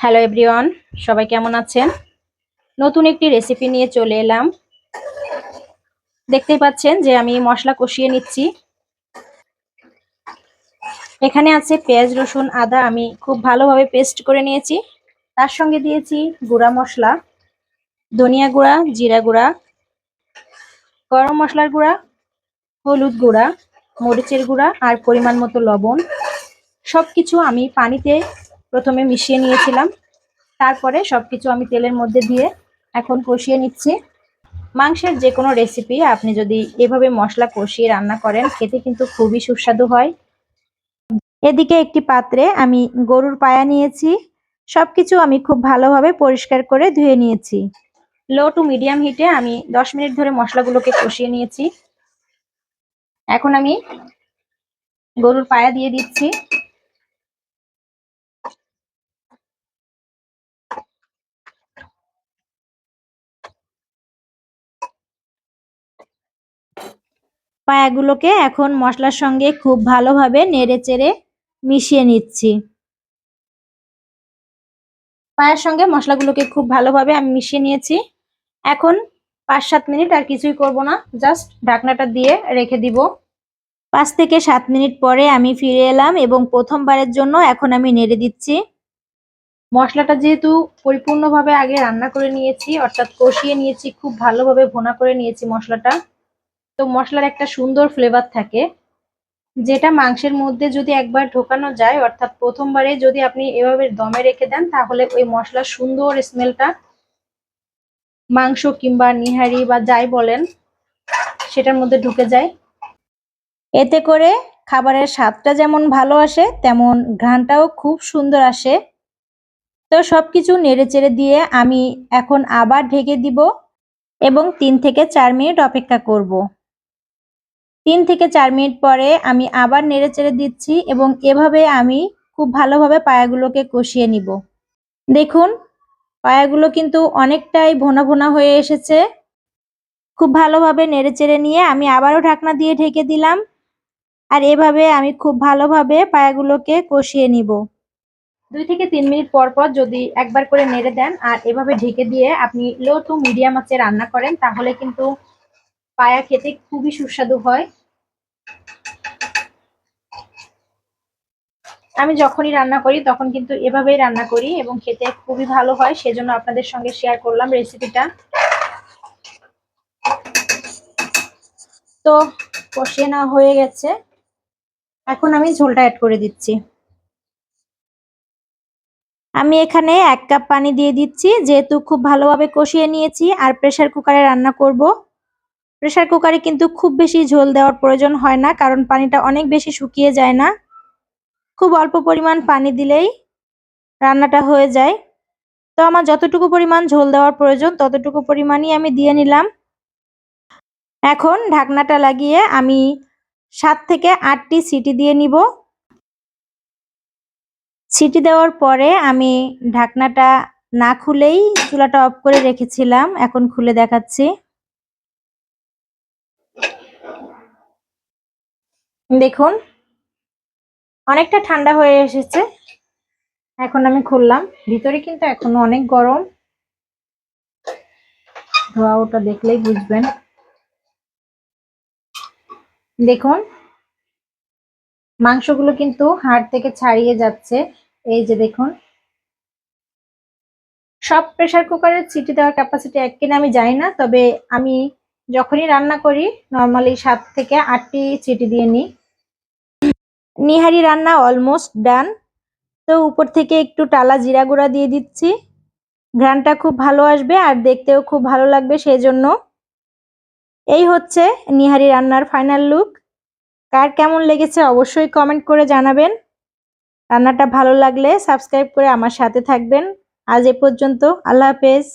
Hello everyone সবাই কেমন আছেন? নতুন একটি রেসিপি নিয়ে চলে এলাম। দেখতেই পাচ্ছেন যে আমি মশলা কষিয়ে নিচ্ছি। এখানে আছে পেঁয়াজ, রসুন, আদা। আমি খুব ভালোভাবে পেস্ট করে নিয়েছি। তার সঙ্গে দিয়েছি গুঁড়া মশলা, ধনিয়া গুঁড়া, জিরা গুঁড়া, গরম মশলার গুঁড়া, হলুদ গুঁড়া, মরিচের গুঁড়া আর পরিমাণ মতো লবণ। সব কিছু আমি পানিতে প্রথমে মিশিয়ে নিয়েছিলাম। তারপরে সবকিছু আমি তেলের মধ্যে দিয়ে এখন কষিয়ে নিচ্ছি। মাংসের যে কোনো রেসিপি আপনি যদি এভাবে মশলা কষিয়ে রান্না করেন, খেতে কিন্তু খুবই সুস্বাদু হয়। এদিকে একটি পাত্রে আমি গরুর পায়া নিয়েছি। সবকিছু আমি খুব ভালোভাবে পরিষ্কার করে ধুয়ে নিয়েছি। লো টু মিডিয়াম হিটে আমি দশ মিনিট ধরে মশলাগুলোকে কষিয়ে নিয়েছি। এখন আমি গরুর পায়া দিয়ে দিচ্ছি। পায়াগুলোকে এখন মশলার সঙ্গে খুব ভালোভাবে নেড়ে চেড়ে মিশিয়ে নিচ্ছি। পায়ের সঙ্গে মশলাগুলোকে খুব ভালোভাবে আমি মিশিয়ে নিয়েছি। এখন পাঁচ সাত মিনিট আর কিছুই করব না, জাস্ট ঢাকনাটা দিয়ে রেখে দিব। পাঁচ থেকে সাত মিনিট পরে আমি ফিরে এলাম এবং প্রথমবারের জন্য এখন আমি নেড়ে দিচ্ছি। মশলাটা যেহেতু পরিপূর্ণভাবে আগে রান্না করে নিয়েছি, অর্থাৎ কষিয়ে নিয়েছি, খুব ভালোভাবে ভোনা করে নিয়েছি মশলাটা। তো মশলার একটা সুন্দর ফ্লেভার থাকে। যেটা মাংসের মধ্যে যদি একবার ঢোকানো যায়, অর্থাৎ প্রথমবারে যদি আপনি এভাবে দমে রেখে দেন, তাহলে ওই মশলার সুন্দর স্মেলটা মাংস কিংবা নিহারি বা যাই বলেন, সেটার মধ্যে ঢুকে যায়। এতে করে খাবারের স্বাদটা যেমন ভালো আসে, তেমন ঘ্রাণটাও খুব সুন্দর আসে। তো সবকিছু নেড়ে চেড়ে দিয়ে আমি এখন আবার ঢেকে দিব এবং তিন থেকে চার মিনিট অপেক্ষা করব। তিন থেকে চার মিনিট পরে আমি আবার নেড়ে চেড়ে দিচ্ছি এবং এভাবে আমি খুব ভালোভাবে পায়াগুলোকে কষিয়ে নিব। দেখুন, পায়াগুলো কিন্তু অনেকটাই ভোনা ভোনা হয়ে এসেছে। খুব ভালোভাবে নেড়ে চেড়ে নিয়ে আমি আবারও ঢাকনা দিয়ে ঢেকে দিলাম আর এভাবে আমি খুব ভালোভাবে পায়াগুলোকে কষিয়ে নিব। দুই থেকে তিন মিনিট পর পর যদি একবার করে নেড়ে দেন আর এভাবে ঢেকে দিয়ে আপনি লো টু মিডিয়াম আঁচে রান্না করেন, তাহলে কিন্তু পায়া খেতে খুবই সুস্বাদু হয়। আমি যখনই রান্না করি, তখন কিন্তু এভাবেই রান্না করি এবং খেতে খুবই ভালো হয়, সেজন্য আপনাদের সঙ্গে শেয়ার করলাম রেসিপিটা তো কষিয়ে নেওয়া হয়ে গেছে। এখন আমি ঝোলটা অ্যাড করে দিচ্ছি। আমি এখানে এক কাপ পানি দিয়ে দিচ্ছি, যেহেতু খুব ভালোভাবে কষিয়ে নিয়েছি, আর প্রেশার কুকারে রান্না করব। প্রেশার কুকারে কিন্তু খুব বেশি ঝোল দেওয়ার প্রয়োজন হয় না, কারণ পানিটা অনেক বেশি শুকিয়ে যায় না। খুব অল্প পরিমাণ পানি দিলেই রান্নাটা হয়ে যায়। তো আমার যতটুকু পরিমাণ ঝোল দেওয়ার প্রয়োজন, ততটুকু পরিমাণই আমি দিয়ে নিলাম। এখন ঢাকনাটা লাগিয়ে আমি সাত থেকে আটটি সিটি দিয়ে নিব। সিটি দেওয়ার পরে আমি ঢাকনাটা না খুলেই চুলাটা অফ করে রেখেছিলাম, এখন খুলে দেখাচ্ছি। দেখুন, অনেকটা ঠান্ডা হয়ে এসেছে। এখন আমি খুললাম। ভিতরে কিন্তু এখনও অনেক গরম। ধোয়া ওটা দেখলেই বুঝবেন। দেখুন, মাংসগুলো কিন্তু হাড় থেকে ছাড়িয়ে যাচ্ছে। এই যে দেখুন, সব প্রেশার কুকারের সিটি দেওয়ার ক্যাপাসিটি এক কিনা আমি জানি না, তবে আমি যখনই রান্না করি নর্মালি সাত থেকে আটটি সিটি দিয়ে নিই। নিহারি রান্না অলমোস্ট ডান তো উপর থেকে একটু টালা জিরা গুঁড়া দিয়ে দিচ্ছি। ঘ্রানটা খুব ভালো আসবে আর দেখতেও খুব ভালো লাগবে সেই জন্য এই হচ্ছে নিহারি রান্নার ফাইনাল লুক কার কেমন লেগেছে অবশ্যই কমেন্ট করে জানাবেন। রান্নাটা ভালো লাগলে সাবস্ক্রাইব করে আমার সাথে থাকবেন। আজ এ পর্যন্ত, আল্লাহ হাফেজ।